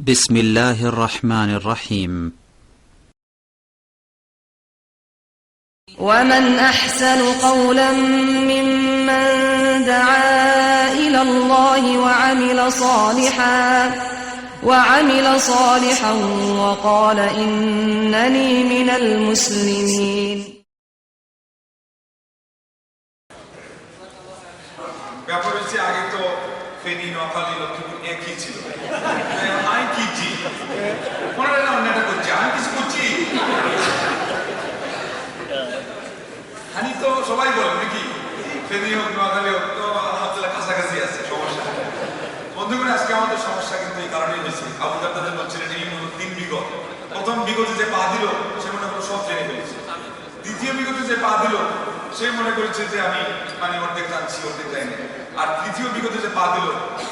بسم الله الرحمن الرحيم ومن أحسن قولا ممن دعا إلى الله وعمل صالحا وعمل صالحا وقال إنني من المسلمين ব্যাপার হচ্ছে আগে তো ফেনী নোয়াখালী লক্ষ্মীপুর একই ছিল? আমি কি জি? ওনারা করছে আমি কিছু করছি? হানি তো সবাই বলে নাকি? ফেনী হোক নোয়াখালী হোক, তো হাতলা কাছাকাছি আছে, সমস্যা বন্ধুগণ, আজকে আমাদের সমস্যা কিন্তু এই কারণেই হয়েছে। আবু দাদাদের বলছিলেন, এই হলো তিন বিগত। প্রথম বিগতে যে পা দিল, সে মনে করো সব জেনে ফেলেছে। দ্বিতীয় বিগতে যে পা দিল সে মনে করেছে যে আমি মানে অর্ধেক জানছি, অর্ধেক জানি। আর তৃতীয় বিগতে যে পা দিল,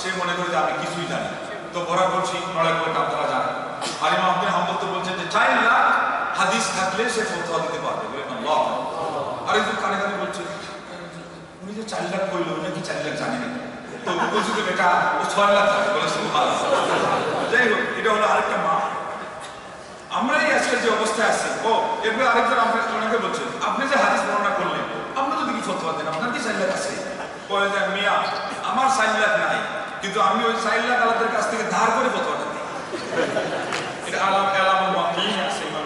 সে মনে করে যে আমি কিছুই জানি তো ভরা করছি নড়াই করে আপনারা জানেন আলিমা আব্দুল হাম্বল তো বলছেন যে, চাই না হাদিস থাকলে সে ফতোয়া দিতে পারবে। বলে আল্লাহ আর একজন কানে কানে বলছে, উনি যে চার লাখ কইলো, উনি কি চার লাখ জানি না? তো বলছি তো ও ছয় লাখ বলে, সুবহানাল্লাহ। যাই হোক, এটা হলো আরেকটা মা আমরা এই আজকে যে অবস্থায় আছি। ও, এরপরে আরেকজন আপনাকে ওনাকে বলছেন আপনি যে হাদিস বর্ণনা করলেন আপনি যদি কি ফতোয়া আপনার কি লাখ আছে? বলে যে, মিয়া, আমার লাখ নাই, কিন্তু আমি ওই লাখ আলাদের কাছ থেকে ধার করে ফতোয়াটা দিই। এটা আলাম আছে, ইমাম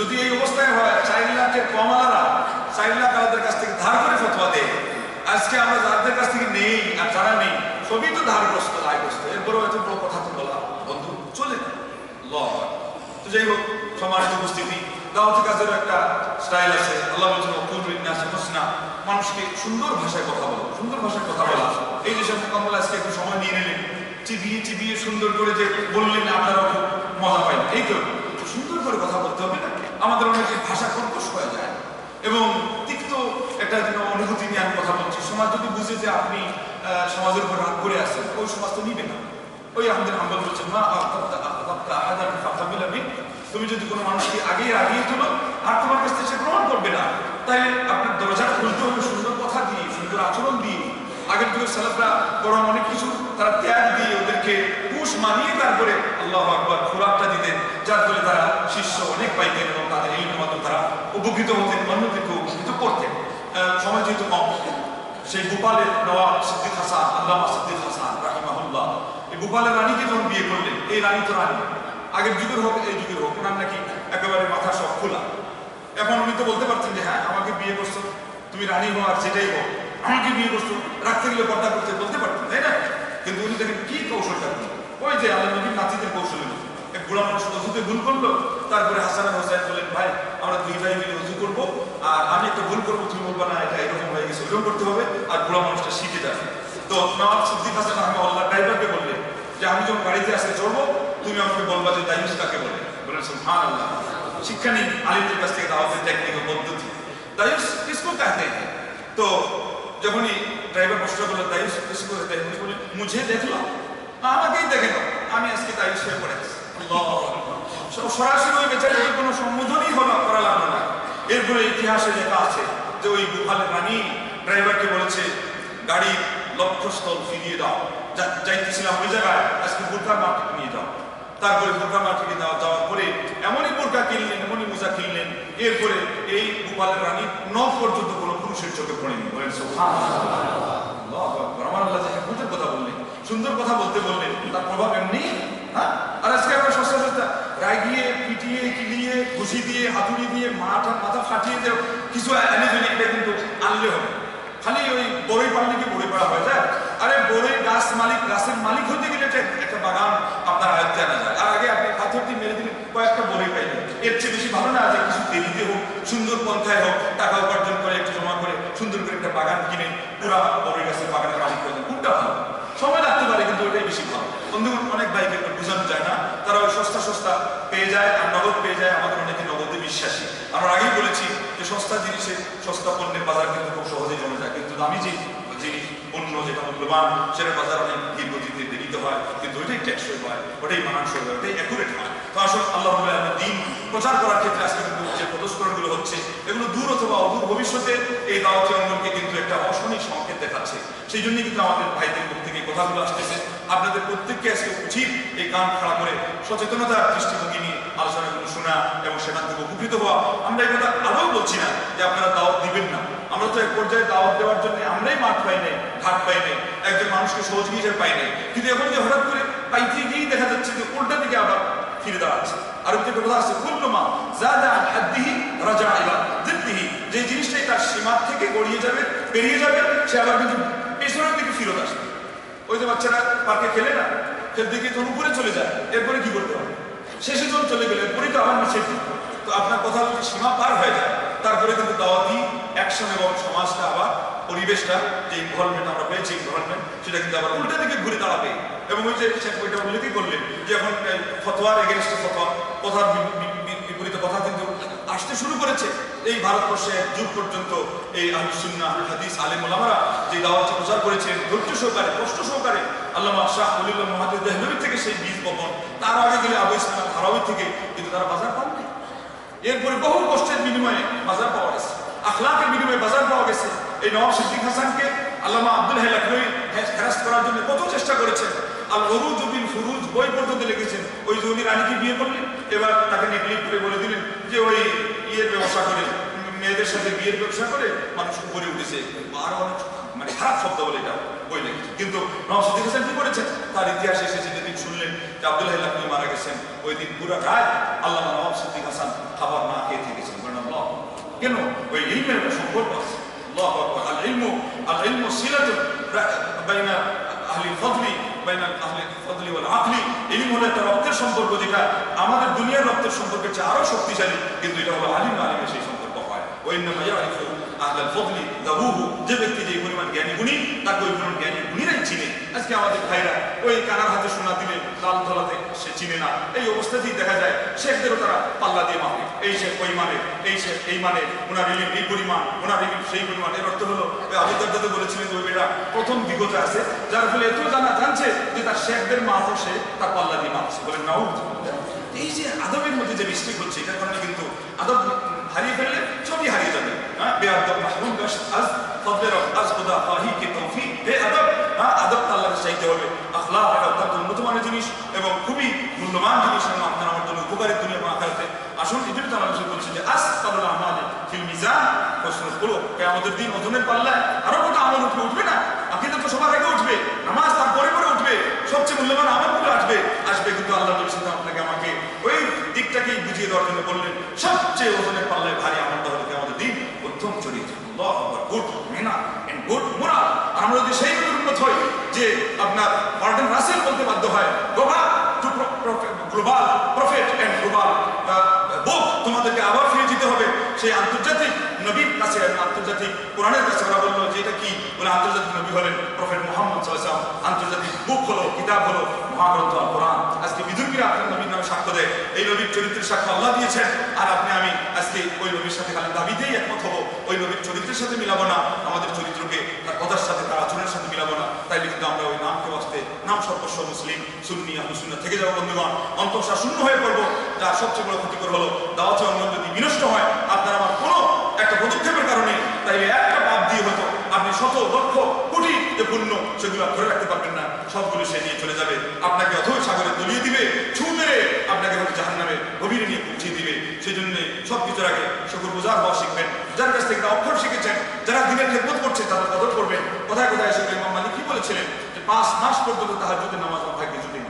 যদি এই অবস্থায় হয় চার লাখের কম আলাদা চার লাখ আলাদের কাছ থেকে ধার করে ফতোয়া দেয়। আজকে আমরা যাদের কাছ থেকে নেই আর যারা নেই, সবই তো ধারগ্রস্ত দায়গ্রস্ত এরপরে হয়তো বড় কথা তো বলা বন্ধু, চলে ল তো যাই হোক, সমাজের উপস্থিতি দাওয়াতি একটা স্টাইল আছে। আল্লাহ বলছেন অকুল বিন্যাস হোসনা। মানুষকে সুন্দর ভাষায় কথা বলো সুন্দর ভাষায় কথা বলা। এই যে সব মোকাম্মল আজকে একটু সময় নিয়ে নিলেন। চিবিয়ে চিবিয়ে সুন্দর করে যে বললেন আপনারা খুব মজা পাইলেন এই তো সুন্দর করে কথা বলতে হবে না? আমাদের অনেকে ভাষা কর্কশ হয়ে যায়। এবং তিক্ত একটা যেন অনুভূতি নিয়ে আমি কথা বলছি। সমাজ যদি বুঝে যে আপনি আহ, সমাজের উপর রাগ করে আছেন ওই সমাজ তো নিবে না। ওই আমাদের হাম্বল বলছেন মা আফতাবতা আফতাবতা আহাদান ফাতাবিল আমিন তুমি যদি কোনো মানুষকে আগে আগিয়ে তোলো, আর তোমার কাছ থেকে গ্রহণ করবে না তাই আপনার দরজা খুলতে হবে সুন্দর কথা দিয়ে, সুন্দর আচরণ দিয়ে, আগের যুগের সালাফরা বরং অনেক কিছু তারা ত্যাগ দিয়ে ওদেরকে পুষ মানিয়ে তারপরে আল্লাহ আকবর খোরাকটা দিতেন, যার ফলে তারা শিষ্য অনেক পাইতেন এবং তাদের এই মাধ্যমে তারা উপকৃত হতেন অন্যদেরকে উপকৃত করতেন। সময় যেহেতু কম, সেই গোপালের নবাব সিদ্দিক হাসান, আল্লামা সিদ্দিক হাসান, রাহিমাহুল্লাহ, এই ভোপালের রানীকে যখন বিয়ে করলেন, এই রানী তো রানী। আগের যুগের হোক, এই যুগের হোক, ওনার নাকি একেবারে মাথা সব খোলা। এখন উনি তো বলতে পারতেন যে হ্যাঁ আমাকে বিয়ে করছ, তুমি রানী হো আর সেটাই হোক, আমাকে বিয়ে করছ রাখতে গেলে পর্দা করতে বলতে পারতেন, তাই না? কিন্তু উনি দেখেন কি কৌশলটা ওই যে আল্লাহ নবীর নাতিদের কৌশলের মতো। এক বুড়া মানুষ অজুতে ভুল করল, তারপরে হাসান হোসেন বললেন, ভাই, আমরা দুই ভাই মিলে অজু করব, আর আমি একটা ভুল করব, তুমি বলব, না, এটা এরকম হয়ে গেছে ওরকম করতে হবে, আর বুড়া মানুষটা শিখে যাবে। তো নবাব সিদ্দিক হাসান আহমদ আল্লাহ ড্রাইভারকে বললেন যে, আমি যখন গাড়িতে আসতে চড়বো তুমি আমাকে বলবা যে দায়ুস কাকে বলে বলেন সুবহান আল্লাহ শিক্ষা নিন আলিমদের কাছ থেকে দাওয়াতের টেকনিক ও পদ্ধতি দায়ুস কিসকো কাহতে हैं তো যখনই ড্রাইভার প্রশ্ন করলো দায়ুস কিসকো कहते हैं উনি বলেন মুঝে দেখলো আমাকেই দেখে দাও আমি আজকে দায়ুস হয়ে পড়ে আছি আল্লাহু আকবার। স- সরাসরি ওই বেচারিকে কোনো সম্বোধনই হলো করা লাগলো না এরপরে ইতিহাসে লেখা আছে যে ওই গুহালের রানী ড্রাইভারকে বলেছে গাড়ি লক্ষ্যস্থল ফিরিয়ে দাও যা- যাইতেছিলাম ওই জায়গায় আজকে বুর্খা মার্কেট নিয়ে যাও তারপরে বুর্খা মার্কেটে যাওয়া যাওয়ার পরে এমনই বুর্খা কিনলেন, এমনই মোজা কিনলেন, এরপরে এই গোপালের রানী নখ পর্যন্ত কোনো পুরুষের চোখে পড়েনি। বলেন। আল্লাহু কথা বললেন, সুন্দর কথা বলতে বললেন, তার প্রভাব এমনি হ্যাঁ? আর আজকে আমরা সস্তা সস্তা রাগিয়ে, পিটিয়ে, কিলিয়ে, ঘুষি দিয়ে, হাতুড়ি দিয়ে, মাথা মাথা ফাটিয়ে দিয়ে কিছু এনে এটা কিন্তু আনলে হবে। খালি ওই বড়ই পারলে কি বড়ই পাড়া হয়ে যায়। আরে বড়ই গাছ মালিক, গাছের মালিক হতে গেলে একটা বাগান আপনার আয়ত্তে আনা যায়। আর আগে আপনি পাথর দিয়ে মেরে দিলে কয়েকটা বড়ই পাইলেন। এর চেয়ে বেশি ভালো না যে কিছু দেরিতে হোক, সুন্দর পন্থায় হোক, টাকা উপার্জন করে একটু জমা করে সুন্দর করে একটা বাগান কিনে পুরা বড়ই গাছের বাগানের মালিক যান কোনটা ভালো? সময় লাগতে পারে, কিন্তু ওইটাই বেশি ভালো। বন্ধুগণ, অনেক বাইকে বোঝানো যায় না? তারা ওই সস্তা সস্তা পেয়ে যায় আর নগদ পেয়ে যায়, আমাদের অনেকে নগদে বিশ্বাসী। আমরা আগেই বলেছি যে সস্তা জিনিসে সস্তা পণ্যের বাজার কিন্তু খুব সহজেই জমে যায়। কিন্তু দামি যে জিনিস, পণ্য যেটা মূল্যবান সেটা বাজার অনেক দীর্ঘদিতে দেরিতে হয়, কিন্তু ওইটাই হয়, ওটাই হয় ওটাই অ্যাকুরেট হয়। তো আল্লাহ দিন প্রচার করার ক্ষেত্রে আজকে কিন্তু যে হচ্ছে, এগুলো দূর অথবা অদূর ভবিষ্যতে এই দাওয়াতি অঙ্গনকে কিন্তু একটা অশনি সংকেত দেখাচ্ছে। সেই জন্যই কিন্তু আমাদের ভাইদের মুখ থেকে কথাগুলো আসতেছে। আপনাদের প্রত্যেককে আজকে উচিত এই কান খাড়া করে সচেতনতার দৃষ্টিভঙ্গি নিয়ে আলোচনাগুলো শোনা এবং সেখান থেকে উপকৃত হওয়া। আমরা এই কথা বলছি না যে আপনারা দাওয়াত দিবেন না। আমরা তো এক পর্যায়ে দাওয়াত দেওয়ার জন্য পাই নাই, একজন মানুষকে পাই নাই। কিন্তু এখন যে হঠাৎ করে পাইতে গিয়েই দেখা যাচ্ছে যে দিকে ফিরে আর একটি কথা আছে হাদ্দিহি রাজা যে জিনিসটাই তার থেকে গড়িয়ে যাবে, পেরিয়ে যাবে, সে আবার কিন্তু পেছনের দিকে ফিরত আসবে। ওই যে বাচ্চারা পার্কে খেলে না, খেলতে গিয়ে তখন উপরে চলে যায়, এরপরে কি করতে হবে? শেষে যখন চলে গেলে পরে তো আবার নিচে তো আপনার কথা যদি সীমা পার হয়ে যায়, তারপরে কিন্তু দাওয়াতি অ্যাকশন এবং সমাজটা আবার পরিবেশটা যে ইনভলভমেন্ট আমরা পেয়েছি ইনভলভমেন্ট সেটা কিন্তু আবার উল্টা দিকে ঘুরে দাঁড়াবে। এবং ওই যে শেখ বইটা উল্লেখই করলেন যে এখন ফতোয়ার এগেনস্টে ফতোয়া কথার বিপরীত কথা কিন্তু আসতে শুরু করেছে। এই ভারতবর্ষে যুগ পর্যন্ত এই আহলুল হাদিস, আলেম ওলামারা যে দাওয়াতটি প্রচার করেছেন, ধৈর্য সহকারে, কষ্ট সহকারে আল্লামা শাহ অলিউল্লাহ মহাদিদ দেহলবি থেকে সেই বীজ বপন, তার আগে গেলে আবু ইসলাম হারাবি থেকে কিন্তু তারা বাজার পাননি। এরপরে বহু কষ্টের বিনিময়ে বাজার পাওয়া গেছে। আখলাকের বিনিময়ে বাজার পাওয়া গেছে। এই নওয়াব সিদ্দিক হাসানকে আল্লামা আব্দুল হাই লাখনৌই হ্যারাস করার জন্য কত চেষ্টা করেছেন। আর অরুজ বিন ফুরুজ বই পর্যন্ত লিখেছেন। ওই উনি রানীকে বিয়ে করলেন। এবার তাকে নেগলেক্ট করে বলে দিলেন যে ওই ইয়ের ব্যবসা করে, মেয়েদের সাথে বিয়ের ব্যবসা করে মানুষ উপরে উঠেছে। আরও অনেক মানে খারাপ শব্দ বলে এটা বই লিখেছে কিন্তু নওয়াব সিদ্দিক হাসান কি করেছেন? তার ইতিহাস এসেছে, যেদিন শুনলেন যে আব্দুল হাই লাখনৌই মারা গেছেন, ওই দিন পুরা রাত আল্লাহ নওয়াব সিদ্দিক হাসান খাবার না খেয়ে থেকেছেন। বলেন, আল্লাহ কেন ওই ইলমের সম্পর্ক আছে আল্লাহু আকবার আল ইলমু আল ইলমু বাইনা আহলি বাইনা আহলি ওয়াল আকলি ইলম হলো একটা রক্তের সম্পর্ক যেটা আমাদের দুনিয়ার রক্তের সম্পর্কের চেয়ে আরও শক্তিশালী। কিন্তু এটা হলো আলিম আলিমের সেই সম্পর্ক হয়। ওই নামে ইয়ারিফু ফদলি দাবুহু যে ব্যক্তি যে পরিমাণ জ্ঞানী গুণী, তাকে ওই পরিমাণ জ্ঞানী চিনে আজকে আমাদের ভাইরা ওই কানার হাতে শোনা দিলে লাল ধলাতে সে চিনে না। এই অবস্থাতেই দেখা যায়, শেখদেরও তারা পাল্লা দিয়ে মাপে এই শেখ ওই মানে এই শেখ এই মানে ওনার ইলিম এই পরিমাণ, ওনার ইলিম সেই পরিমাণ। এর অর্থ হলো, ওই আবু দারদাতে বলেছিলেন যে ওই বেটা প্রথম বিগত আছে, যার ফলে এত জানা জানছে যে তার শেখদের মাপও সে তার পাল্লা দিয়ে মাপছে বলেন নাউ এই যে আদবের মধ্যে যে মিস্টেক হচ্ছে, এটার কারণে কিন্তু আদব হারিয়ে ফেললে সবই হারিয়ে যাবে। হ্যাঁ বেআদব মাহরুম গাছ আজ ফদলের আজ খোদা ফাহি কে তৌফিক, হে আদব। হ্যাঁ আদব আল্লাহকে চাইতে হবে। আখলা এটা অত্যন্ত উন্নত মানের জিনিস এবং খুবই মূল্যবান জিনিস এবং আপনার আমার জন্য উপকারের দুনিয়া এবং আখারাতে। আসুন এই তো আমরা বলছি যে আজ তাহলে আমাদের ফিল মিজান প্রশ্ন করো আমাদের দিন ওজনের পাল্লায় আরও কত আমল উঠবে উঠবে না। আকিদা তো সবার আগে উঠবে, নামাজ তার পরে পরে উঠবে, সবচেয়ে মূল্যবান আমলগুলো আসবে। আসবে কিন্তু আল্লাহ নবী আপনাকে আমাকে ওই দিকটাকেই বুঝিয়ে দেওয়ার জন্য বললেন, সবচেয়ে ওজনের পাল্লায় ভারী আমলটা হলো কি আমাদের দিন উত্তম চরিত্র আল্লাহু আকবার good manner and good moral আর আমরা যদি সেই উন্নত হই যে আপনার মার্টিন রাসেল বলতে বাধ্য হয় গোবা to global prophet and global book তোমাদেরকে আবার ফিরে যেতে হবে। সেই আন্তর্জাতিক নবীর কাছে আন্তর্জাতিক কোরআনের কাছে ওরা বলল যে এটা কি? বলে আন্তর্জাতিক নবী হলেন প্রফেট মোহাম্মদ সাল্লাম আন্তর্জাতিক বুক হলো, কিতাব হলো, মহাগ্রন্থ আল কোরআন। আজকে বিদুর্মীরা আপনার নবীর নামে সাক্ষ্য দেয়। এই নবীর চরিত্রের সাক্ষ্য আল্লাহ দিয়েছেন। আর আপনি, আমি আজকে ওই নবীর সাথে খালি দাবিতেই একমত হব। ওই নবীর চরিত্রের সাথে মিলাবো না। আমাদের চরিত্রকে তার কথার সাথে, তার আচরণের সাথে মিলাবো না। তাই কিন্তু আমরা ওই নামকে বাঁচতে, নাম সর্বস্ব মুসলিম, সুন্নি আহলুসুন্না থেকে যাব বন্ধুগণ, অন্তঃসা শূন্য হয়ে পড়ব। যার সবচেয়ে বড় ক্ষতিকর হলো, দাওয়াতে অঙ্গন যদি বিনষ্ট হয়, আপনার আমার কোনো পদক্ষেপের কারণে তাইলে একটা পাপ দিয়ে হতো আপনি শত, লক্ষ, কোটি যে পুণ্য সেগুলো ধরে রাখতে পারবেন না। সবগুলো সে নিয়ে চলে যাবে। আপনাকে অথবা সাগরে তলিয়ে দিবে ছু মেরে আপনাকে হয়তো জাহান নামে গভীরে নিয়ে পৌঁছে দিবে। সেই জন্য সব কিছুর আগে শুকুর বোঝার হওয়া শিখবেন। যার কাছ থেকে অক্ষর শিখেছেন, যারা দিনের খেদমত করছে, তাদের কদর করবেন। কোথায় কোথায় এসে ইমাম মালিক কি বলেছিলেন? যে পাঁচ মাস পর্যন্ত তাহার যদি নামাজ ভাগ্যে যদি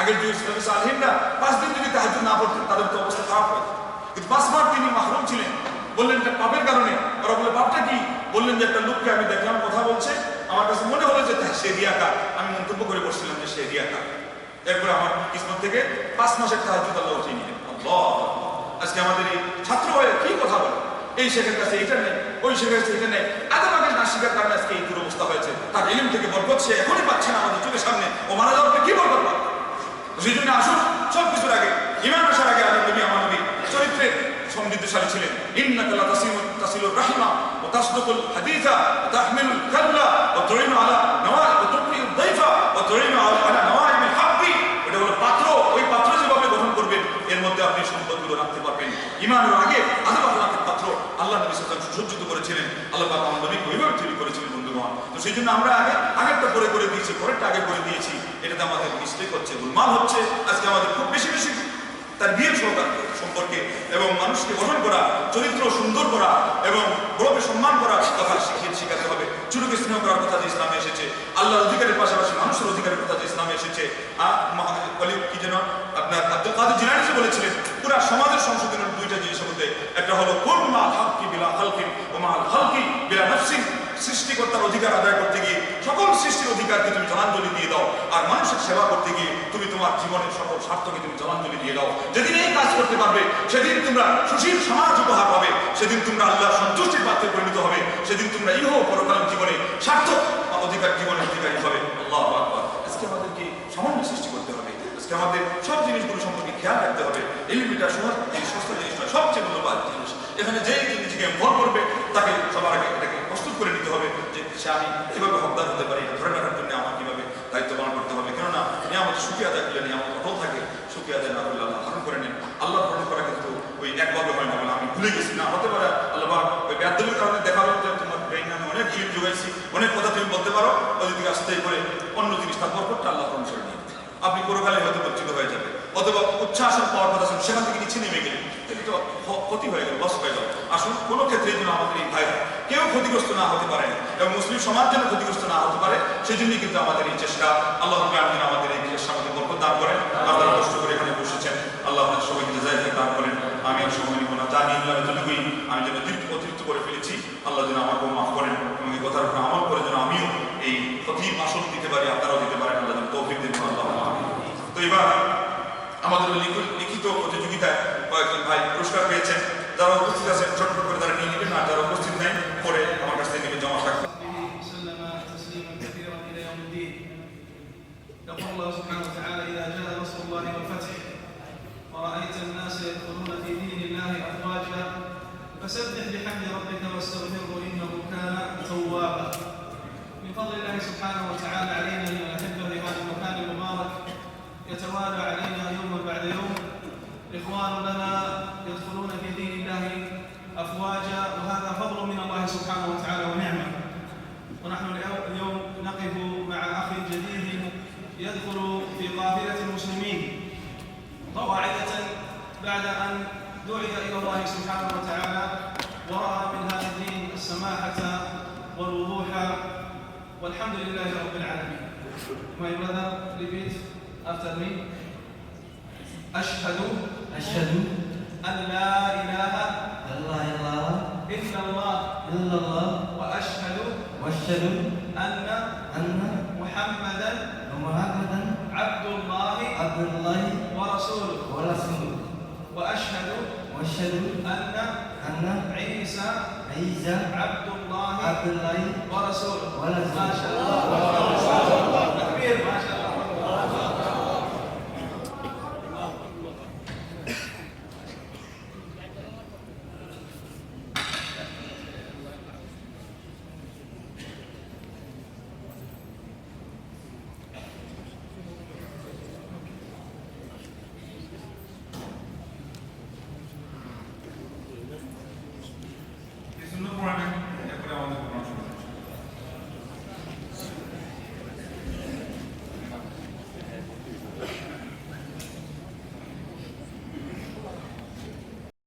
আগের যুগে ইসলামী সালহিনরা পাঁচ দিন যদি তাহার না পড়তেন, তাদের তো অবস্থা খারাপ হয় কিন্তু পাঁচ মাস তিনি মাহরুম ছিলেন বললেন যে পাপের কারণে। ওরা বলে, পাপটা কি? বললেন যে, একটা লোককে আমি দেখলাম, কথা বলছে। আমার কাছে মনে হলো যে সে রিয়াকার আমি মন্তব্য করে বসছিলাম যে, সে রিয়াকার এরপরে আমার কিসমত থেকে পাঁচ মাসের তাহাজুদ আল্লাহ উঠিয়ে নিলেন আজকে আমাদের এই ছাত্র হয়ে কি কথা বলে? এই শেখের কাছে এটা নেই, ওই শেখের কাছে এটা নেই। এত আগে না শিখার কারণে আজকে এই দুরবস্থা হয়েছে। তার এলিম থেকে বরকত সে এখনই পাচ্ছে না আমাদের চোখের সামনে। ও মারা যাওয়ার কি বরকত পাবে সেই জন্য আসুন সব কিছুর আগে ইমান আসার আগে আল্লাহ নবী আমার নবী চরিত্রের সমৃদ্ধশালী ছিলেন। তাসদুকুল হাদিসা কাল্লা আলা আলা হাক্কি এটা হলো পাত্র। ওই পাত্র যেভাবে গ্রহণ করবেন, এর মধ্যে আপনি সম্পদগুলো রাখতে পারবেন। ইমানের আগে পাত্র আল্লাহ নবী সাল্লাল্লাহু সুসজ্জিত করেছিলেন। আল্লাহ পাক নবীকে ওইভাবে তৈরি করেছিলেন, বন্ধুগণ। তো সেই জন্য আমরা আগে, আগেরটা পরে করে দিয়েছি, পরেরটা আগে করে দিয়েছি। এটাতে আমাদের মিস্টেক হচ্ছে হচ্ছে। আজকে আমাদের খুব বেশি বেশি তার বিয়ের সম্পর্কে এবং মানুষকে গঠন করা, চরিত্র সুন্দর করা এবং বড়কে সম্মান করা কথা শিখিয়ে শিখাতে হবে। চুরুকে স্নেহ করার কথা যে ইসলামে এসেছে, আল্লাহর অধিকারের পাশাপাশি মানুষের অধিকারের কথা যে ইসলামে এসেছে। কি যেন আপনার আব্দুল কাদের জিলানি বলেছিলেন, পুরা সমাজের সংশোধনের দুইটা জিনিসের মধ্যে একটা হলো কোন মা হালকি বিলা হালকি ও মা হালকি বিলা নফসিন সৃষ্টিকর্তার অধিকার আদায় করতে গিয়ে সকল সৃষ্টির অধিকারকে তুমি জলাঞ্জলি দিয়ে দাও, আর মানুষের সেবা করতে গিয়ে তুমি তোমার জীবনের সকল স্বার্থকে তুমি জলাঞ্জলি দিয়ে দাও। যেদিন এই কাজ করতে পারবে, সেদিন তোমরা সুশীল সমাজ উপহার পাবে, সেদিন তোমরা আল্লাহ সন্তুষ্টির পাত্রে পরিণত হবে, সেদিন তোমরা ইহ পরকালীন জীবনে সার্থক অধিকার জীবনের অধিকারী হবে। আল্লাহ আজকে আমাদেরকে সামান্য সৃষ্টি করতে হবে। আজকে আমাদের সব জিনিসগুলো সম্পর্কে খেয়াল রাখতে হবে। এলিমিটা সহজ এই সস্তা জিনিস নয়, সবচেয়ে মূল্যবান জিনিস। এখানে যে জিনিসকে ভর করবে, তাকে সবার আগে এটাকে করে নিতে হবে যে সে আমি কীভাবে হকদার হতে পারি ধরে রাখার জন্য আমার কীভাবে দায়িত্ব পালন করতে হবে। কেননা নিয়ামত সুখী আদায় করলে নিয়ামত অটল থাকে সুখী আদায় না করলে আল্লাহ হরণ করে নেন। আল্লাহ হরণ করা কিন্তু ওই একভাবে হয় না বলে আমি ভুলে গেছি। না, হতে পারে আল্লাহ ওই ব্যাধের কারণে দেখাল যে তোমার ব্রেইন আমি অনেক জিনিস যোগাইছি অনেক কথা তুমি বলতে পারো ওই দিকে আসতে করে অন্য জিনিস তার বরকতটা আল্লাহ হরণ করে নিয়ে আপনি কোনো কালে হয়তো বঞ্চিত হয়ে যাবে অথবা উচ্ছ্বাসের পাওয়ার কথা সেখান থেকে নিচে নেমে গেলেন। তাহলে ক্ষতি হয়ে গেল লস হয়ে গেল। আসুন, কোনো ক্ষেত্রে যেন আমাদের এই ভাইরা কেউ ক্ষতিগ্রস্ত না হতে পারে এবং মুসলিম সমাজ যেন ক্ষতিগ্রস্ত না হতে পারে সেই জন্যই কিন্তু আমাদের এই চেষ্টা। আল্লাহ যেন আমাদের এই চেষ্টা আমাদের বরকত দান করেন। আপনারা কষ্ট করে এখানে বসেছেন। আল্লাহ আপনাদের সবাইকে জায়গা দান করেন। আমি আর সময় নিব না। জানি জন্যই আমি যেন অতিরিক্ত করে ফেলেছি। আল্লাহ যেন আমাকেও মাফ করেন এবং এই কথার উপরে আমল করে যেন আমিও এই ক্ষতির আসন দিতে পারি, আপনারাও দিতে পারেন। আল্লাহ যেন তৌফিক দেন। আল্লাহ তো এবার আমাদের লিখিত প্রতিযোগিতায় কয়েকজন ভাই পুরস্কার পেয়েছেন যারা উপস্থিত আছেন ছোট করে তারা নিয়ে নেবেন আর যারা উপস্থিত নেই পরে আমার কাছ থেকে নেবে জমা থাকবে وصحبه وسلم تسليما كثيرا الى يوم الدين. يقول الله سبحانه وتعالى اذا جاء نصر الله والفتح ورايت الناس يدخلون في دين الله افواجا فسبح بحمد ربك واستغفره انه كان توابا. من فضل الله سبحانه وتعالى علينا ان نحب في هذا المكان المبارك يتوالى علينا يوما بعد يوم إخوان لنا يدخلون في دين الله أفواجا وهذا فضل من الله سبحانه وتعالى ونعمة ونحن اليوم- نقف مع اخ جديد يدخل في قافلة المسلمين قواعدة بعد أن دعي إلى الله سبحانه وتعالى ورأى من هذا الدين السماحة والوضوح والحمد لله رب العالمين. My brother, repeat after me. أشهد أشهد أن لا إله أن لا إله إلا الله إلا الله وأشهد وأشهد أن أن محمدا محمدا عبد الله عبد الله ورسوله. ورسوله. وأشهد وأشهد أن أن عيسى عيسى عبد الله عبد الله ورسوله. ورسوله. ما شاء